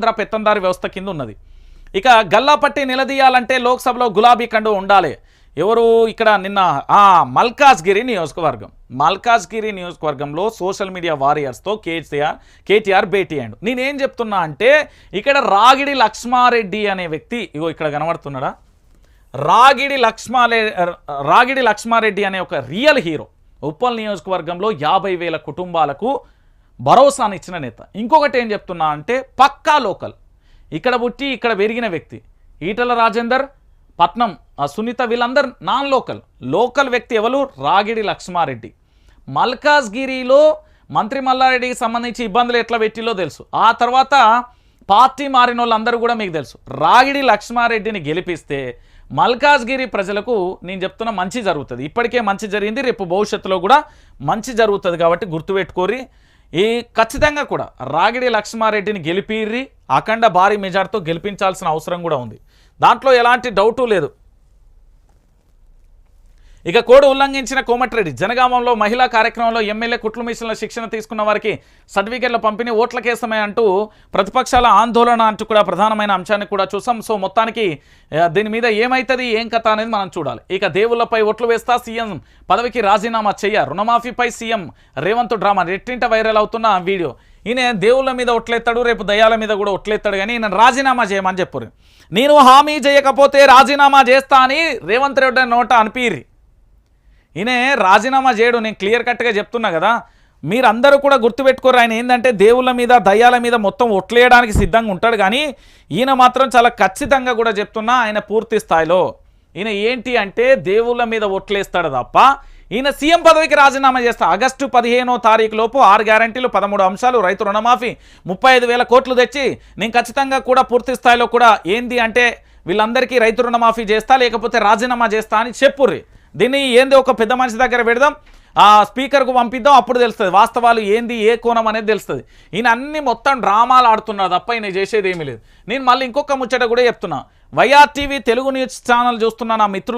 ఆంధ్ర పెత్తందారి వ్యవస్థ కింద ఉన్నది ఇక గల్లాపట్టి నిలదీయాలంటే లోక్సభలో గులాబీ కండు ఉండాలి. ఎవరు ఇక్కడ నిన్న మల్కాజ్గిరి నియోజకవర్గం. మల్కాజ్గిరి నియోజకవర్గంలో సోషల్ మీడియా వారియర్స్తో కేసీఆర్ కేటీఆర్ భేటీ అయ్యాడు. నేనేం చెప్తున్నా అంటే ఇక్కడ రాగిడి లక్ష్మారెడ్డి అనే వ్యక్తి ఇగో ఇక్కడ కనబడుతున్నాడా? రాగిడి లక్ష్మాలే రాగిడి లక్ష్మారెడ్డి అనే ఒక రియల్ హీరో. ఉప్పల్ నియోజకవర్గంలో యాభై వేల కుటుంబాలకు భరోసానిచ్చిన నేత. ఇంకొకటి ఏం చెప్తున్నా అంటే పక్కా లోకల్. ఇక్కడ పుట్టి ఇక్కడ పెరిగిన వ్యక్తి. ఈటల రాజేందర్ పట్నం ఆ సునీత వీళ్ళందరూ నాన్ లోకల్. లోకల్ వ్యక్తి ఎవరు? రాగిడి లక్ష్మారెడ్డి. మల్కాజ్గిరిలో మంత్రి మల్లారెడ్డికి సంబంధించి ఇబ్బందులు ఎట్లా పెట్టిలో తెలుసు. ఆ తర్వాత పార్టీ మారిన వాళ్ళందరూ కూడా మీకు తెలుసు. రాగిడి లక్ష్మారెడ్డిని గెలిపిస్తే మల్కాజ్గిరి ప్రజలకు నేను చెప్తున్న మంచి జరుగుతుంది. ఇప్పటికే మంచి జరిగింది రేపు భవిష్యత్తులో కూడా మంచి జరుగుతుంది కాబట్టి గుర్తుపెట్టుకోరి ఈ ఖచ్చితంగా కూడా రాగిడి లక్ష్మారెడ్డిని గెలిపిర్రి అఖండ భారీ మెజార్టీతో గెలిపించాల్సిన అవసరం కూడా ఉంది. దాంట్లో ఎలాంటి డౌటు లేదు. ఇక కోడ్ ఉల్లంఘించిన కోమటిరెడ్డి జనగామంలో మహిళా కార్యక్రమంలో ఎమ్మెల్యే కుట్ల మిషన్ల శిక్షణ తీసుకున్న వారికి సర్టిఫికెట్ల పంపిణీ ఓట్ల కేసమే అంటూ ప్రతిపక్షాల ఆందోళన అంటూ కూడా ప్రధానమైన అంశాన్ని కూడా చూసాం. సో మొత్తానికి దీని మీద ఏమవుతుంది ఏం కథ అనేది మనం చూడాలి. ఇక దేవుళ్ళపై ఓట్లు వేస్తా సీఎం పదవికి రాజీనామా చెయ్య. రుణమాఫీపై సీఎం రేవంత్ డ్రామా రెట్టింట వైరల్ అవుతున్న వీడియో. ఈయన దేవుళ్ళ మీద ఒట్లెత్తాడు రేపు దయాల మీద కూడా ఒట్లెత్తాడు కానీ ఈయన రాజీనామా చేయమని చెప్పురు. నేను హామీ చేయకపోతే రాజీనామా చేస్తా అని రేవంత్ రెడ్డి నోట అనిపిర్రి. ఈయన రాజీనామా చేయడు నేను క్లియర్ కట్గా చెప్తున్నా కదా. మీరందరూ కూడా గుర్తుపెట్టుకోరు ఆయన ఏంటంటే దేవుళ్ళ మీద దయ్యాల మీద మొత్తం ఒట్లేయడానికి సిద్ధంగా ఉంటాడు కానీ ఈయన మాత్రం చాలా ఖచ్చితంగా కూడా చెప్తున్నా ఆయన పూర్తి స్థాయిలో. ఈయన ఏంటి అంటే దేవుళ్ళ మీద ఒట్లేస్తాడు తప్ప ఈయన సీఎం పదవికి రాజీనామా చేస్తా. ఆగస్టు పదిహేనో తారీఖు లోపు ఆరు గ్యారంటీలు పదమూడు అంశాలు రైతు రుణమాఫీ ముప్పై ఐదు వేల కోట్లు తెచ్చి నేను ఖచ్చితంగా కూడా పూర్తి స్థాయిలో కూడా ఏంది అంటే వీళ్ళందరికీ రైతు రుణమాఫీ చేస్తా లేకపోతే రాజీనామా చేస్తా అని చెప్పుర్రి. దీన్ని ఏంది ఒక పెద్ద మనిషి దగ్గర పెడదాం? ఆ స్పీకర్కు పంపిద్దాం అప్పుడు తెలుస్తుంది. వాస్తవాలు ఏంది ఏ కోణం అనేది తెలుస్తుంది. ఈయన అన్ని మొత్తం డ్రామాలు ఆడుతున్నాడు తప్ప ఈయన చేసేది ఏమీ లేదు. నేను మళ్ళీ ఇంకొక ముచ్చట కూడా చెప్తున్నా. YR TV Telugu news channel చూస్తున్నా నా మిత్రులు